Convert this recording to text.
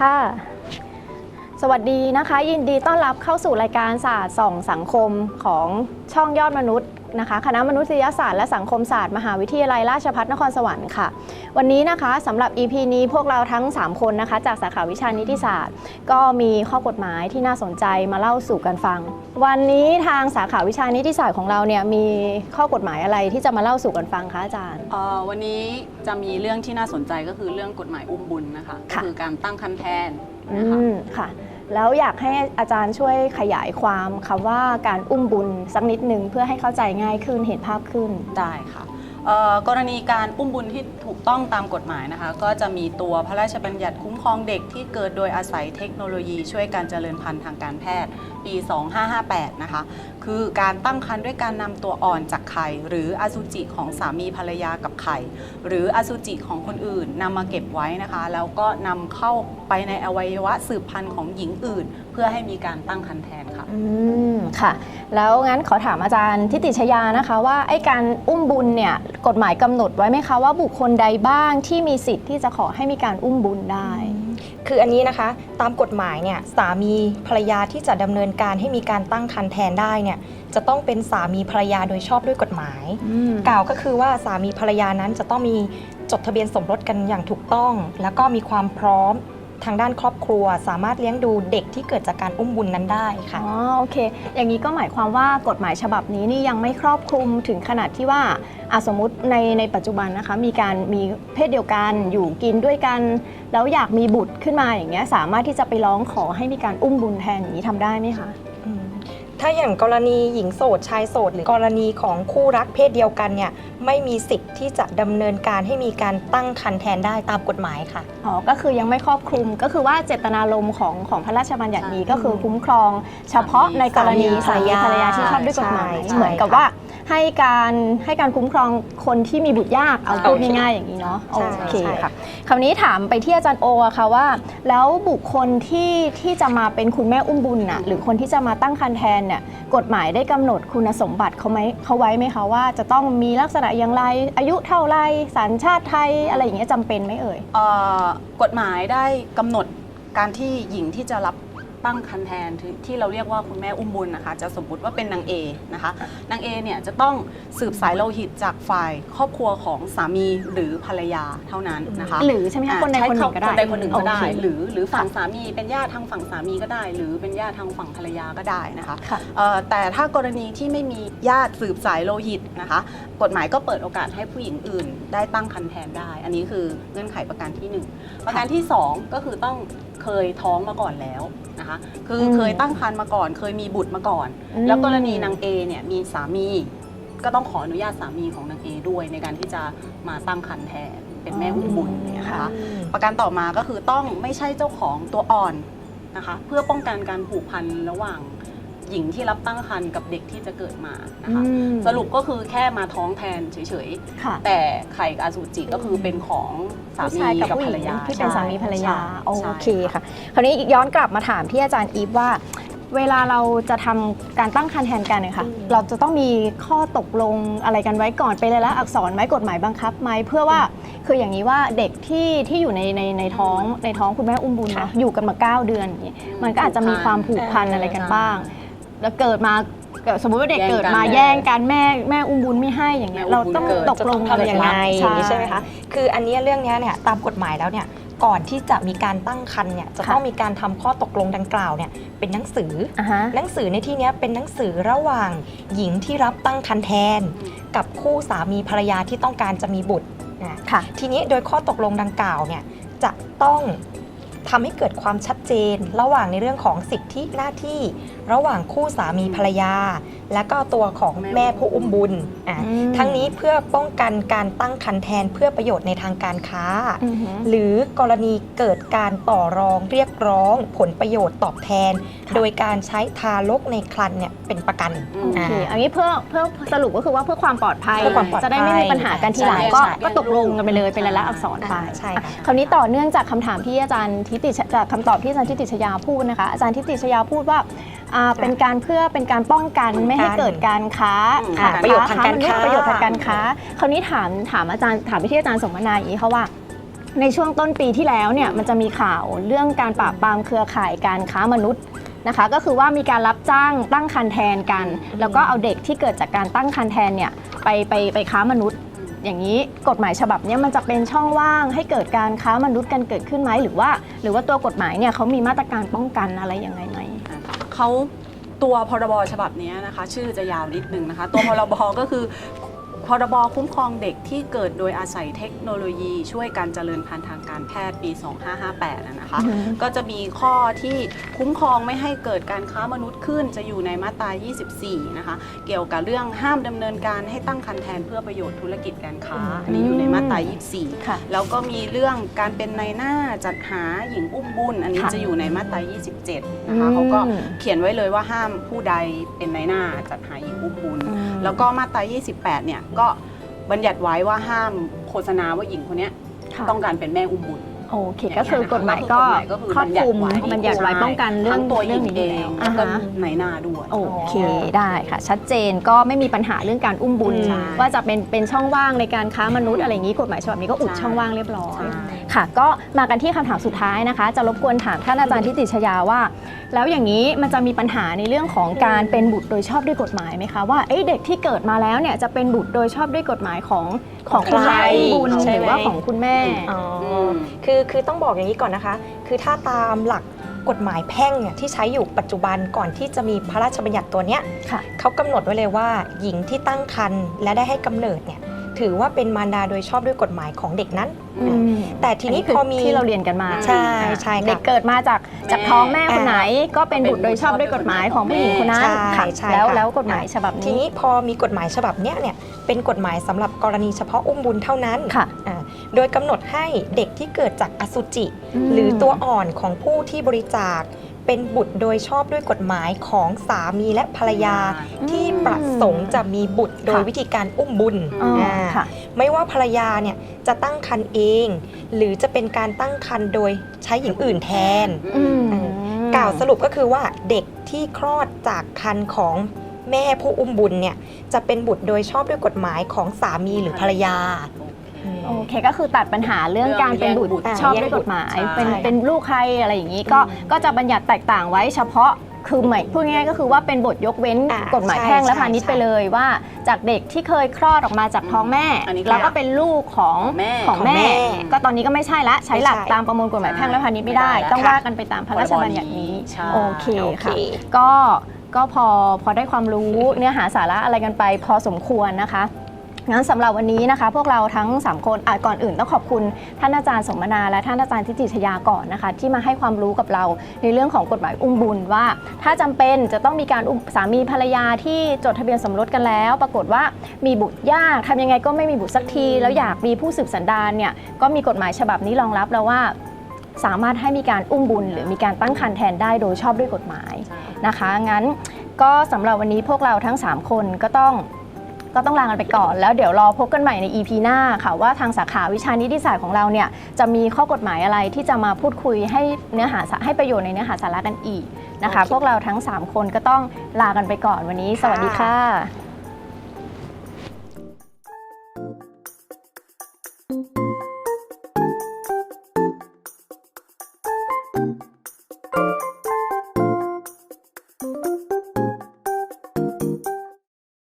ค่ะ สวัสดีนะคะ ยินดีต้อนรับเข้าสู่รายการศาสตร์ส่องสังคมของช่องยอดมนุษย์ นะคะคณะมนุษยศาสตร์และสังคมศาสตร์มหาวิทยาลัยราชภัฏนครสวรรค์ค่ะ วันนี้นะคะสำหรับ EP นี้พวกเราทั้ง 3 คนนะคะ จากสาขาวิชานิติศาสตร์ ก็มีข้อกฎหมายที่น่าสนใจมาเล่าสู่กันฟัง วันนี้ทางสาขาวิชานิติศาสตร์ของเราเนี่ยมีข้อกฎหมายอะไรที่จะมาเล่าสู่กันฟังคะอาจารย์ เอ่อวันนี้จะมีเรื่องที่น่าสนใจก็คือเรื่องกฎหมายอุ้มบุญนะคะก็ค่ะ คือการตั้งคันแทนอืนะคะมค่ะ แล้วอยากให้อาจารย์ช่วยขยายความคำว่าการอุ้มบุญสักนิดหนึ่งเพื่อให้เข้าใจง่ายขึ้นเห็นภาพขึ้น ได้ค่ะ กรณีการอุ้มบุญที่ถูกต้องตามกฎหมายนะคะ ก็จะมีตัวพระราชบัญญัติคุ้มครองเด็กที่เกิดโดยอาศัยเทคโนโลยีช่วยการเจริญพันธุ์ทางการแพทย์ ปี 2558 นะคะ คือการตั้งครรภ์ด้วยการนำตัวอ่อนจากไข่ หรืออสุจิของสามีภรรยากับไข่ หรืออสุจิของคนอื่นนำมาเก็บไว้นะคะ แล้วก็นำเข้าไปในอวัยวะสืบพันธุ์ของหญิงอื่น เพื่อให้มีการตั้งครรภ์แทนค่ะ อืม ค่ะแล้วงั้นขอถามอาจารย์ทิติชยานะคะว่าไอ้การอุ้มบุญเนี่ยกฎหมายกำหนดไว้ไหมคะว่าบุคคลใดบ้างที่มีสิทธิ์ที่จะขอให้มีการอุ้มบุญได้ คืออันนี้นะคะตามกฎหมายเนี่ยสามีภรรยาที่จะดำเนินการให้มีการตั้งครรภ์แทนได้เนี่ยจะต้องเป็นสามีภรรยาโดยชอบด้วยกฎหมาย กล่าวก็คือว่าสามีภรรยานั้นจะต้องมีจดทะเบียนสมรสกันอย่างถูกต้อง แล้วก็มีความพร้อม ทางด้านครอบครัว สามารถเลี้ยงดูเด็กที่เกิดจากการอุ้มบุญนั้นได้ค่ะ อ๋อโอเค อย่างนี้ก็หมายความว่ากฎหมายฉบับนี้นี่ยังไม่ครอบคลุมถึงขนาดที่ว่าอะสมมติในในปัจจุบันนะคะ มีการมีเพศเดียวกันอยู่กินด้วยกัน แล้วอยากมีบุตรขึ้นมาอย่างเงี้ยสามารถที่จะไปร้องขอให้มีการอุ้มบุญแทนอย่างนี้ทำได้ไหมคะ ถ้าอย่างกรณีหญิงโสดชายโสดหรือกรณีของคู่รักเพศเดียวกันเนี่ยไม่มีสิทธิ์ที่จะดำเนินการให้มีการตั้งครรภ์แทนได้ตามกฎหมายค่ะ อ๋อ ก็คือยังไม่ครอบคลุมก็คือว่าเจตนารมณ์ของของพระราชบัญญัตินี้ใช่ก็คือคุ้มครอง เฉพาะในกรณีสาสามีมีภรรยาที่ชอบด้วยกฎหมายใช่เหมือนกับค่ะว่า ให้การให้การคุ้มครองคนที่มีบุตรยากเอาพูดโอเคง่ายๆอย่างนี้เนาะโอใช่เคใช่ค่ะคราวนี้ถามไปที่อาจารย์โออะค่ะว่า แล้วบุคคลที่ที่จะมาเป็นคุณแม่อุ้มบุญน่ะหรือคนที่จะมาตั้งครรภ์แทนเนี่ยกฎหมายได้กำหนดคุณสมบัติเขาไหมเขาไว้ไหมคะว่าจะต้องมีลักษณะอย่างไรอายุเท่าไรสัญชาติไทยอะไรอย่างเงี้ยจำเป็นไหมเอ่ยเอ่อกฎหมายได้กำหนดการที่หญิงที่จะรับ ตั้งคันแทนที่ที่เราเรียกว่าคุณแม่อุ้มบุญนะคะ จะสมมุติว่าเป็นนางเอนะคะนางเอเนี่ยจะต้องสืบสายโลหิตจากฝ่ายครอบครัวของสามีหรือภรรยาเท่านั้นนะคะหรือใช่ไหมคะอ่าคนใดคนหนึ่งก็ได้คนใดคนหนึ่งก็ได้โอเคหรือหรือฝั่งสามีเป็นญาติทางฝั่งสามีก็ได้ หรือเป็นญาติทางฝั่งภรรยาก็ได้นะคะค่ะเอ่อแต่ถ้ากรณีที่ไม่มีญาติสืบสายโลหิตนะคะ กฎหมายก็เปิดโอกาสให้ผู้หญิงอื่น ได้ตั้งครรภ์แทนได้ อันนี้คือเงื่อนไขประการที่หนึ่งประการที่สองก็คือต้อง เคยท้องมาก่อนแล้วนะคะคืออมเคยตั้งครรภ์มาก่อน เคยมีบุตรมาก่อน อืม แล้วกรณีนางเอเนี่ยมีสามี ก็ต้องขออนุญาตสามีของนางเอด้วยในการที่จะมาตั้งครรภ์แทนเป็นแม่อุ้มบุญเนี่ยนะคะ ประการต่อมาก็คือต้องไม่ใช่เจ้าของตัวอ่อนนะคะ เพื่อป้องกันการผูกพันระหว่าง หญิงที่รับตั้งครรภ์กับเด็กที่จะเกิดมานะคะอืม สรุปก็คือแค่มาท้องแทนเฉยค่ะๆ แต่ไข่กับอสุจิก็คือเป็นของสาผู้มีชายกับกับผู้ภหรญิรงยา ที่เป็นสามีภรรยาใช่โอใช่เคค่ะ คราวนี้ย้อนกลับมาถามที่อาจารย์อีฟว่า เวลาเราจะทำการตั้งครรภ์แทนกันเนี่ยค่ะ อืม เราจะต้องมีข้อตกลงอะไรกันไว้ก่อนเป็นรายละอักษรไหมกฎหมายบังคับไหมเพื่อว่าคืออย่างนี้ว่าเด็กที่ที่อยู่ในในในท้องในท้องคุณแม่อุ้มบุญค่ะนะอยู่กันมา9เดือนอย่างเงี้ยมันก็อาจจะมีความผูกพันอะไรกันบ้าง แล้วเกิดมาเกิดสมมุติว่าเด็กแย่งเกิดกันมาแย่งกันแม่แม่อุ้มบุญไม่ให้อย่างเงี้ยแม่อุ้เรามบุญต้องเกิด ตกลงจะต้องทำยังไงอย่างนี้ใช่ไหมคะ คืออันเนี้ยเรื่องเนี้ยเนี่ยตามกฎหมายแล้วเนี่ยก่อนที่จะมีการตั้งครรภ์เนี่ยจะค่ะต้องมีการทำข้อตกลงดังกล่าวเนี่ยเป็นหนังสือ อ่าฮะ หนังสือในที่เนี้ยเป็นหนังสือระหว่างหญิงที่รับตั้งครรภ์แทน กับคู่สามีภรรยาที่ต้องการจะมีบุตรนะค่ะ ทีนี้โดยข้อตกลงดังกล่าวเนี่ยจะต้อง ทำให้เกิดความชัดเจน ระหว่างในเรื่องของสิทธิหน้าที่ ระหว่างคู่สามีภรรยา และก็ตัวของแม่ผู้อุ้มบุญอะอืมทั้งนี้เพื่อป้องกันการตั้งครรภ์แทนเพื่อประโยชน์ในทางการค้าอือฮึหรือกรณีเกิดการต่อรองเรียกร้อง ผลประโยชน์ตอบแทนค่ะโดยการใช้ทารกในครรภ์เนี่ยเป็นประกันอืมโอเคอ่าอันนี้เพื่อเพื่อสรุปก็คือว่าเพื่อความปลอดภัยเพื่อความปลอดภัยจะได้ไม่มีปัญหากันทีหลังใช่ก็ใช่ก็ตกลงกันไปเลยเป็นรายละอักษรไปอ่าใช่ค่ะคราวนี้ต่อเนื่องจากคำถามที่อาจารย์ทิติชจากคำตอบที่อาจารย์ทิติชยาพูดนะคะอาจารย์ทิติชยาพูดว่าอ่าเป็นการเพื่อเป็นการป้องกันป้องกันไม่ให้เกิดการค้าอืมอ่าประโยชน์ทางการค้า ประโยชน์ทางการค้า คราวนี้ถามถามอาจารย์ถามไปที่อาจารย์สมนาอย่างนี้เขาว่า ในช่วงต้นปีที่แล้วเนี่ยมันจะมีข่าวเรื่องการปราบปรามเครือข่ายการค้ามนุษย์นะคะ ก็คือว่ามีการรับจ้างตั้งคันแทนกัน แล้วก็เอาเด็กที่เกิดจากการตั้งคันแทนเนี่ยไปไปไปค้ามนุษย์ อย่างนี้กฎหมายฉบับนี้มันจะเป็นช่องว่างให้เกิดการค้ามนุษย์กันเกิดขึ้นไหมหรือว่า หรือว่าตัวกฎหมายเนี่ยเขามีมาตรการป้องกันอะไรยังไงไหมเขาตัวพรบฉบับนี้นะคะ ชื่อจะยาวนิดนึงนะคะ ตัวพรบก็คือ พรบคุ้มครองเด็กที่เกิดโดยอาศัยเทคโนโลยีช่วยการเจริญพันธุ์ทางการแพทย์ปี 2558นะนะคะอือฮึก็จะมีข้อที่คุ้มครองไม่ให้เกิดการค้ามนุษย์ขึ้น จะอยู่ในมาตรา 24 นะคะ เกี่ยวกับเรื่องห้ามดำเนินการให้ตั้งคันแทนเพื่อประโยชน์ธุรกิจการค้า อันนี้อยู่ในมาตรา 24ค่ะแล้วก็มีเรื่องการเป็นนายหน้าจัดหาหญิงอุ้มบุญ อันนี้ค่ะจะอยู่ในมาตรา 27 นะคะเขาก็อืมเขียนไว้เลยว่าห้ามผู้ใดเป็นนายหน้าจัดหาหญิงอุ้มบุญอืมแล้วก็มาตรา 28 เนี่ยก็บัญญัติไว้ว่าห้ามโฆษณาว่าหญิงคนเนี้ยค่ะต้องการเป็นแม่อุ้มบุญ โอเคก็คือกฎหมายก็ก็คือครอบคลุมบัญญัติไว้บัญญัติไว้ป้องกันเรื่องทั้งตัวหเรื่ญิองงนี้เออยู่งแล้วแล้วก็อ่าฮะ ในหน้าด้วย โอเคได้ค่ะ ชัดเจนก็ไม่มีปัญหาเรื่องการอุ้มบุญ ใช่ว่าจะเป็นเป็นช่องว่างในการค้ามนุษย์อะไรอย่างนี้กฎหมายฉบับนี้ก็อุดใช่ช่องว่างเรียบร้อย ใช่ค่ะ ก็มากันที่คำถามสุดท้ายนะคะ จะรบกวนถามท่านอาจารย์ทิติชยาว่า แล้วอย่างนี้มันจะมีปัญหาในเรื่องของการเป็นบุตรโดยชอบด้วยกฎหมายไหมคะว่าเอ้ยเด็กที่เกิดมาแล้วเนี่ยจะเป็นบุตรโดยชอบด้วยกฎหมายของของคุณแม่ใครอุ้มบุญใช่หไหมรือว่าของคุณแม่อ๋ออมคือคือต้องบอกอย่างนี้ก่อนนะคะ คือถ้าตามหลักกฎหมายแพ่งเนี่ยที่ใช้อยู่ปัจจุบันก่อนที่จะมีพระราชบัญญัติตัวเนี้ยค่ะเขากำหนดไว้เลยว่าหญิงที่ตั้งครรภ์และได้ให้กำเนิดเนี่ยถือว่าเป็นมารดาโดยชอบด้วยกฎหมายของเด็กนั้น อืม แต่ทีนี้อัคืพอมี ที่เราเรียนกันมาใช่ใช่ค่ะ เด็กเกิดมาจากจากท้องแม่คนไหน ก็เป็นบุตรโดยชอบด้วยกฎหมายของผู้หญิงคนนั้นใช่ค่ะใช่แล้วค่ะแล้วกฎหมายฉบับทีนี้นี้พอมีกฎหมายฉบับเนี้ยเนี่ยเป็นกฎหมายสำหรับกรณีเฉพาะอุ้มบุญเท่านั้น ค่ะอ่าโดยกำหนดให้เด็กที่เกิดจากอสุจิ หรือตัวอ่อนของผู้ที่บริจาค เป็นบุตรโดยชอบด้วยกฎหมายของสามีและภรรยาอืมที่ประสงค์จะมีบุตรโดยค่ะวิธีการอุ้มบุญอ๋ออ่าค่ะ ไม่ว่าภรรยาเนี่ยจะตั้งครรภ์เอง หรือจะเป็นการตั้งครรภ์โดยใช้หญิงอื่นแทน อืม กล่าวสรุปก็คือว่าเด็กที่คลอดจากครรภ์ของแม่ผู้อุ้มบุญเนี่ยจะเป็นบุตรโดยชอบด้วยกฎหมายของสามีหรือภรรยา โอเคก็คือตัดปัญหาเรื่องการเป็นบุตรเรื่องแยกบุตรชอบด้วยกฎหมายใช่เป็นเป็นลูกใครอะไรอย่างนี้ก็ก็จะบัญญัติแตกต่างไว้เฉพาะคือหมายพูดง่ายๆก็คือว่าเป็นบทยกเว้นอ่ากฎหมายใช่แพ่งและใช่พาณิชย์ใช่ไปเลยว่าจากเด็กที่เคยคลอดออกมาจากท้องแม่อันนี้ก็แล้วก็เป็นลูกของแม่ของแม่ของแม่ ก็ตอนนี้ก็ไม่ใช่ละใช้หลักไม่ใช่ตามประมวลกฎหมายแพ่งและพาณิชย์ไม่ได้ไม่ได้ต้องค่ะว่ากันไปตามพระราชบัญญัตินี้ใช่โอเคโอเคค่ะก็ก็พอพอได้ความรู้เนื้อหาสาระอะไรกันไป พอสมควรนะคะ งั้นสำหรับวันนี้นะคะ พวกเราทั้ง 3 คนอะก่อนอื่นต้องขอบคุณท่านอาจารย์สมนาและท่านอาจารย์ทิติชยาก่อนนะคะ ที่มาให้ความรู้กับเราในเรื่องของกฎหมายอุ้มบุญว่า ถ้าจำเป็นจะต้องมีการอุ้มสามีภรรยาที่จดทะเบียนสมรสกันแล้ว ปรากฏว่ามีบุตรยากทำยังไงก็ไม่มีบุตรสักที แล้วอยากมีผู้สืบสันดานเนี่ยก็มีกฎหมายฉบับนี้รองรับแล้วว่าสามารถให้มีการอุ้มบุญ หรือมีการตั้งครรภ์แทนได้โดยชอบด้วยกฎหมายนะคะ งั้นก็สำหรับวันนี้พวกเราทั้ง 3 คนก็ต้อง ก็ต้องลากันไปก่อน แล้วเดี๋ยวรอพบกันใหม่ใน EP หน้าค่ะว่าทางสาขาวิชานิติศาสตร์ของเราเนี่ยจะมีข้อกฎหมายอะไรที่จะมาพูดคุยให้เนื้อหาสาให้ประโยชน์ในเนื้อหาสาระกันอีกนะคะโอเคพวกเราทั้ง 3 คนก็ต้องลากันไปก่อนวันนี้ สวัสดีค่ะ